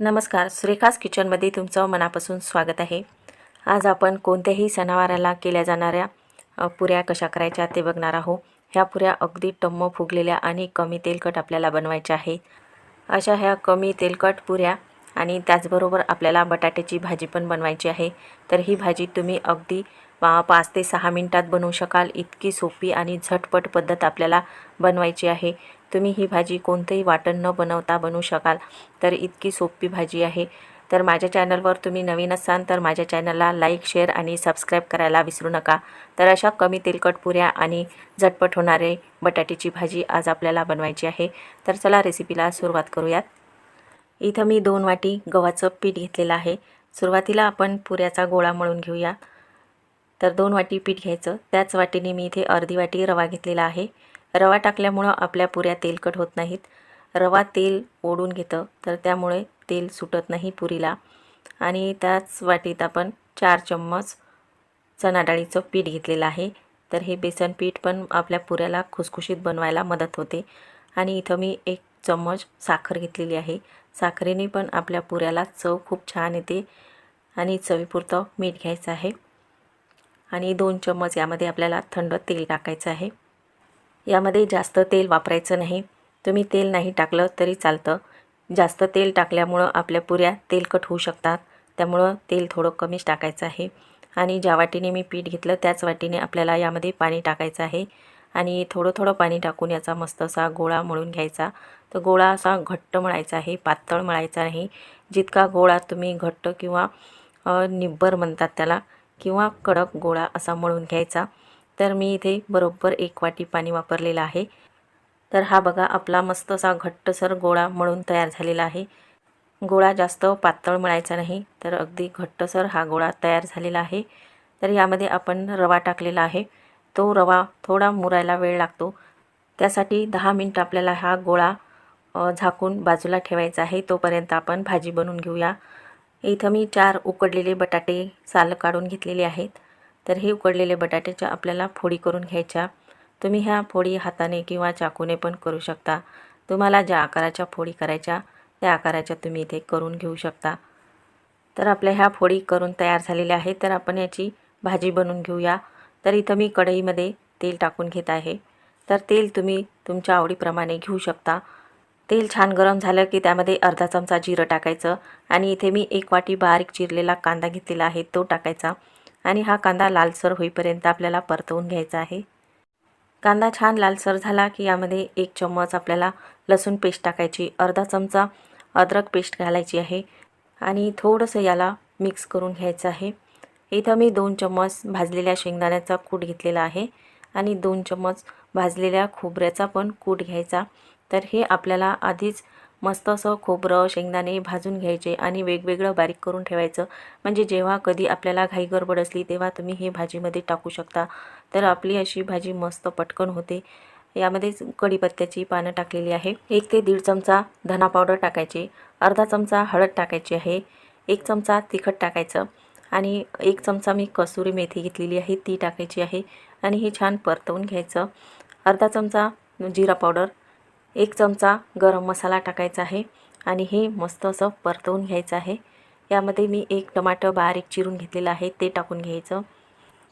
नमस्कार सुरेखास किचनमध्ये तुमचं मनापासून स्वागत आहे. आज आपण कोणत्याही सणावाराला केल्या जाणाऱ्या पुऱ्या कशा करायच्या ते बघणार आहोत. ह्या पुऱ्या अगदी टम्म फुगलेल्या आणि कमी तेलकट आपल्याला बनवायच्या आहे अशा ह्या कमी तेलकट पुऱ्या आणि त्याचबरोबर आपल्याला बटाट्याची भाजी पण बनवायची आहे. तर ही भाजी तुम्ही अगदी पाच ते सहा मिनटात बनवू शकाल. इतकी सोपी आणि झटपट पद्धत आपल्याला बनवायची आहे. तुम्ही ही भाजी कोणतंही वाटण न बनवता बनवू शकाल. तर इतकी सोपी भाजी आहे. तर माझ्या चॅनलवर तुम्ही नवीन असाल तर माझ्या चॅनलला लाईक शेअर आणि सबस्क्राईब करायला विसरू नका. तर अशा कमी तेलकट पुऱ्या आणि झटपट होणारे बटाट्याची भाजी आज आपल्याला बनवायची आहे. तर चला रेसिपीला सुरुवात करूयात. इथं मी दोन वाटी गव्हाचं पीठ घेतलेलं आहे. सुरुवातीला आपण पुऱ्याचा गोळा मळून घेऊया. तर दोन वाटी पीठ घ्यायचं. त्याच वाटीने मी इथे अर्धी वाटी रवा घेतलेला आहे. रवा टाकल्यामुळं आपल्या पुऱ्या तेलकट होत नाहीत. रवा तेल ओढून घेतं तर त्यामुळे तेल सुटत नाही पुरीला. आणि त्याच वाटीत आपण चार चम्मच चणा डाळीचं पीठ घेतलेलं आहे. तर हे बेसन पीठ पण आपल्या पुऱ्याला खुसखुशीत बनवायला मदत होते. आणि इथं मी एक चम्मच साखर घेतलेली आहे. साखरेने पण आपल्या पुऱ्याला चव खूप छान येते. आणि चवीपुरतं मीठ घ्यायचं आहे. आणि दोन चम्मच यामध्ये आपल्याला थंड तेल टाकायचं आहे. यामध्ये जास्त तेल वापरायचं नाही. तुम्ही तेल नाही टाकलं तरी चालतं. जास्त तेल टाकल्यामुळं आपल्या पुऱ्या तेलकट होऊ शकतात. त्यामुळं तेल थोडं कमीच टाकायचं आहे. आणि ज्या वाटीने मी पीठ घेतलं त्याच वाटीने आपल्याला यामध्ये पाणी टाकायचं आहे. आणि थोडं थोडं पाणी टाकून याचा मस्त असा गोळा मळून घ्यायचा. तर गोळा असा घट्ट मळायचा आहे पातळ मळायचा नाही. जितका गोळा तुम्ही घट्ट किंवा निब्बर म्हणतात त्याला किंवा कडक गोळा असा मळून घ्यायचा. तर मी इथे बरोबर एक वाटी पाणी वापरलेलं आहे. तर हा बघा आपला मस्त असा घट्टसर गोळा मळून तयार झालेला आहे. गोळा जास्त पातळ मळायचा नाही तर अगदी घट्टसर हा गोळा तयार झालेला आहे. तर यामध्ये आपण रवा टाकलेला आहे. तो रवा थोडा मुरायला वेळ लागतो. त्यासाठी दहा मिनटं आपल्याला हा गोळा झाकून बाजूला ठेवायचा आहे. तोपर्यंत आपण भाजी बनवून घेऊया. इथं मी चार उकडलेले बटाटे साल काढून घेतलेले आहेत. तर हे उकडलेले बटाट्याच्या आपल्याला फोडी करून घ्यायच्या. तुम्ही ह्या फोडी हाताने किंवा चाकूने पण करू शकता. तुम्हाला ज्या आकाराच्या फोडी करायच्या त्या आकाराच्या तुम्ही इथे करून घेऊ शकता. तर आपल्या ह्या फोडी करून तयार झालेल्या आहेत. तर आपण याची भाजी बनवून घेऊया. तर इथं मी कढईमध्ये तेल टाकून घेत आहे. तर तेल तुम्ही तुमच्या आवडीप्रमाणे घेऊ शकता. तेल छान गरम झालं की त्यामध्ये अर्धा चमचा जिरं टाकायचं. आणि इथे मी एक वाटी बारीक चिरलेला कांदा घेतलेला आहे तो टाकायचा. आणि हा कांदा लालसर होईपर्यंत आपल्याला परतवून घ्यायचा आहे. कांदा छान लालसर झाला की यामध्ये एक चम्मच आपल्याला लसूण पेस्ट टाकायची अर्धा चमचा अद्रक पेस्ट घालायची आहे. आणि थोडंसं याला मिक्स करून घ्यायचं आहे. इथं मी दोन चम्मच भाजलेल्या शेंगदाण्याचा कूट घेतलेला आहे. आणि दोन चम्मच भाजलेल्या खोबऱ्याचा पण कूट घ्यायचा. तर हे आपल्याला आधीच मस्त असं खोबरं शेंगदाणे भाजून घ्यायचे आणि वेगवेगळं बारीक करून ठेवायचं. म्हणजे जेव्हा कधी आपल्याला घाई गडबड असली तेव्हा तुम्ही हे भाजीमध्ये टाकू शकता. तर आपली अशी भाजी मस्त पटकन होते. यामध्येच कढीपत्त्याची पानं टाकलेली आहे. एक ते दीड चमचा धना पावडर टाकायची. अर्धा चमचा हळद टाकायची आहे. एक चमचा तिखट टाकायचं. आणि एक चमचा मी कसुरी मेथी घेतलेली आहे ती टाकायची आहे. आणि हे छान परतवून घ्यायचं. अर्धा चमचा जिरा पावडर एक चमचा गरम मसाला टाकायचा आहे आणि हे मस्त असं परतवून घ्यायचं आहे. यामध्ये मी एक टमाटर बारीक चिरून घेतलेलं आहे ते टाकून घ्यायचं.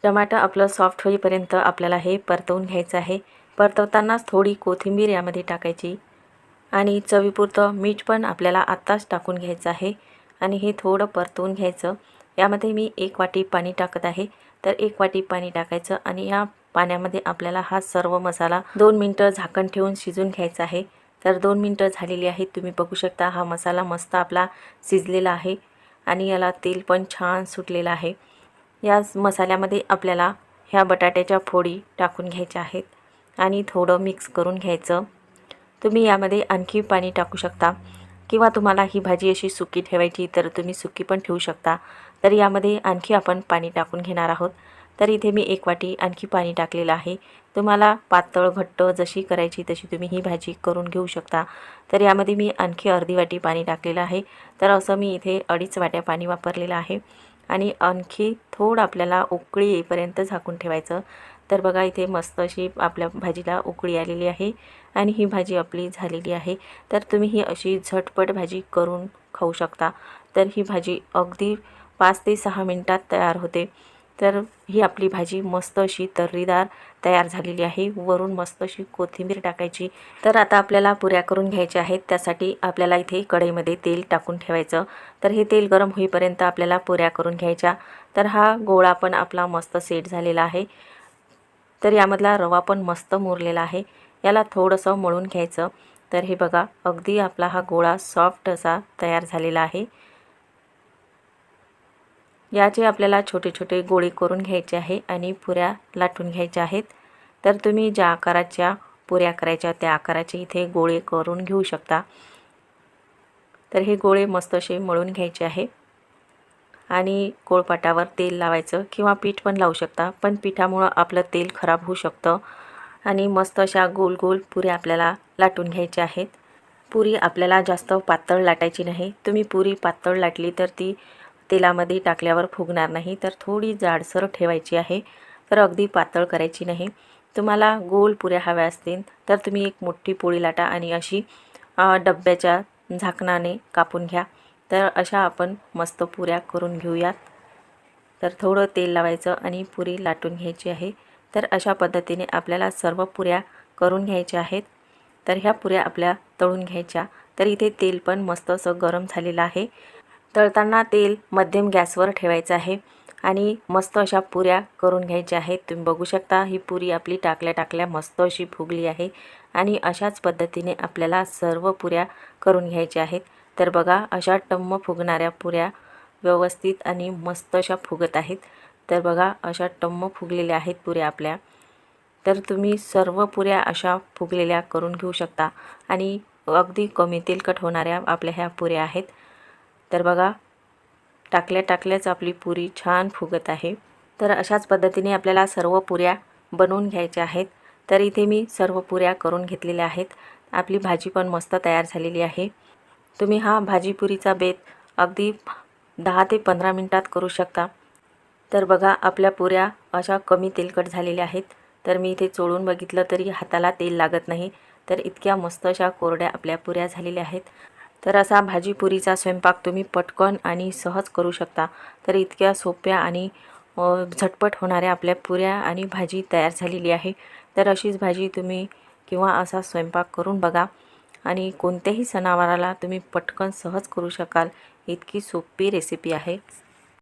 टमाटर आपलं सॉफ्ट होईपर्यंत आपल्याला हे परतवून घ्यायचं आहे. परतवतानाच थोडी कोथिंबीर यामध्ये टाकायची आणि चवीपुरतं मीठ पण आपल्याला आत्ताच टाकून घ्यायचं आहे आणि हे थोडं परतवून घ्यायचं. यामध्ये मी एक वाटी पाणी टाकत आहे. तर एक वाटी पाणी टाकायचं आणि या पाण्यामध्ये आपल्याला हा सर्व मसाला दोन मिनटं झाकण ठेवून शिजून घ्यायचा आहे. तर दोन मिनटं झालेली आहेत. तुम्ही बघू शकता हा मसाला मस्त आपला शिजलेला आहे आणि याला तेल पण छान सुटलेलं आहे. या मसाल्यामध्ये आपल्याला ह्या बटाट्याच्या फोडी टाकून घ्यायच्या आहेत आणि थोडं मिक्स करून घ्यायचं. तुम्ही यामध्ये आणखी पाणी टाकू शकता किंवा तुम्हाला ही भाजी अशी सुकी ठेवायची तर तुम्ही सुकी पण ठेवू शकता. तर यामध्ये आणखी आपण पाणी टाकून घेणार आहोत. तर इथे मी एक वाटी आणखी पाणी टाकलेलं आहे. तुम्हाला पातळ घट्ट जशी करायची तशी तुम्ही ही भाजी करून घेऊ शकता. तर यामध्ये मी आणखी अर्धी वाटी पाणी टाकलेलं आहे. तर असं मी इथे अडीच वाट्या पाणी वापरलेलं आहे. आणि आणखी थोडं आपल्याला उकळी येईपर्यंत झाकून ठेवायचं. तर बघा इथे मस्त अशी आपल्या भाजीला उकळी आलेली आहे आणि ही भाजी आपली झालेली आहे. तर तुम्ही ही अशी झटपट भाजी करून खाऊ शकता. तर ही भाजी अगदी पाच ते सहा मिनटात तयार होते. तर ही आपली भाजी मस्त अशी तर्रीदार तयार झालेली आहे. वरून मस्त अशी कोथिंबीर टाकायची. तर आता आपल्याला पुऱ्या करून घ्यायच्या आहेत. त्यासाठी आपल्याला इथे कढईमध्ये तेल टाकून ठेवायचं. तर हे तेल गरम होईपर्यंत आपल्याला पुऱ्या करून घ्यायच्या. तर हा गोळा पण आपला मस्त सेट झालेला आहे. तर यामधला रवा पण मस्त मुरलेला आहे. याला थोडंसं मळून घ्यायचं. तर हे बघा अगदी आपला हा गोळा सॉफ्ट असा तयार झालेला आहे. याचे आपल्याला छोटे छोटे गोळे करून घ्यायचे आहे आणि पुऱ्या लाटून घ्यायच्या आहेत. तर तुम्ही ज्या आकाराच्या पुऱ्या करायच्या त्या आकाराचे इथे गोळे करून घेऊ शकता. तर हे गोळे मस्त असे मळून घ्यायचे आहे. आणि कोळपाटावर तेल लावायचं किंवा पीठ पण लावू शकता पण पिठामुळं आपलं तेल खराब होऊ शकतं. आणि मस्त अशा गोल गोल पुऱ्या आपल्याला लाटून घ्यायच्या आहेत. पुरी आपल्याला जास्त पातळ लाटायची नाही. तुम्ही पुरी पातळ लाटली तर ती तेलामध्ये टाकल्यावर फुगणार नाही तर थोडी जाडसर ठेवायची आहे. तर अगदी पातळ करायची नाही. तुम्हाला गोल पुऱ्या हव्या असतील तर तुम्ही एक मोठी पोळी लाटा आणि अशी डब्याच्या झाकणाने कापून घ्या. तर अशा आपण मस्त पुऱ्या करून घेऊयात. तर थोडं तेल लावायचं आणि पुरी लाटून घ्यायची आहे. तर अशा पद्धतीने आपल्याला सर्व पुऱ्या करून घ्यायच्या आहेत. तर ह्या पुऱ्या आपल्या तळून घ्यायच्या. तर इथे तेल पण मस्त असं गरम झालेलं आहे. तळताना तेल मध्यम गॅसवर ठेवायचं आहे आणि मस्त अशा पुऱ्या करून घ्यायच्या आहेत. तुम्ही बघू शकता ही पुरी आपली टाकल्या टाकल्या मस्त अशी फुगली आहे आणि अशाच पद्धतीने आपल्याला सर्व पुऱ्या करून घ्यायच्या आहेत. तर बघा अशा टम्म फुगणाऱ्या पुऱ्या व्यवस्थित आणि मस्त अशा फुगत आहेत. तर बघा अशा टम्म फुगलेल्या आहेत पुऱ्या आपल्या. तर तुम्ही सर्व पुऱ्या अशा फुगलेल्या करून घेऊ शकता आणि अगदी कमी तेलकट होणाऱ्या आपल्या ह्या पुऱ्या आहेत. तर बघा टाकल्या टाकल्याच आपली पुरी छान फुगत आहे. तर अशाच पद्धतीने आपल्याला सर्व पुऱ्या बनवून घ्यायच्या आहेत. तर इथे मी सर्व पुऱ्या करून घेतलेल्या आहेत. आपली भाजी पण मस्त तयार झालेली आहे. तुम्ही हा भाजीपुरीचा बेत अगदी दहा ते पंधरा मिनटात करू शकता. तर बघा आपल्या पुऱ्या अशा कमी तेलकट झालेल्या आहेत. तर मी इथे चोळून बघितलं तरी हाताला तेल लागत नाही. तर इतक्या मस्त अशा कोरड्या आपल्या पुऱ्या झालेल्या आहेत. तर असा भाजीपुरीचा स्वयंपाक तुम्ही पटकन आणि सहज करू शकता. तर इतक्या सोप्या आणि झटपट होणाऱ्या आपल्या पुऱ्या आणि भाजी तयार झालेली आहे. तर अशीच भाजी तुम्ही किंवा असा स्वयंपाक करून बघा आणि कोणत्याही सणावाराला तुम्ही पटकन सहज करू शकाल. इतकी सोपी रेसिपी आहे.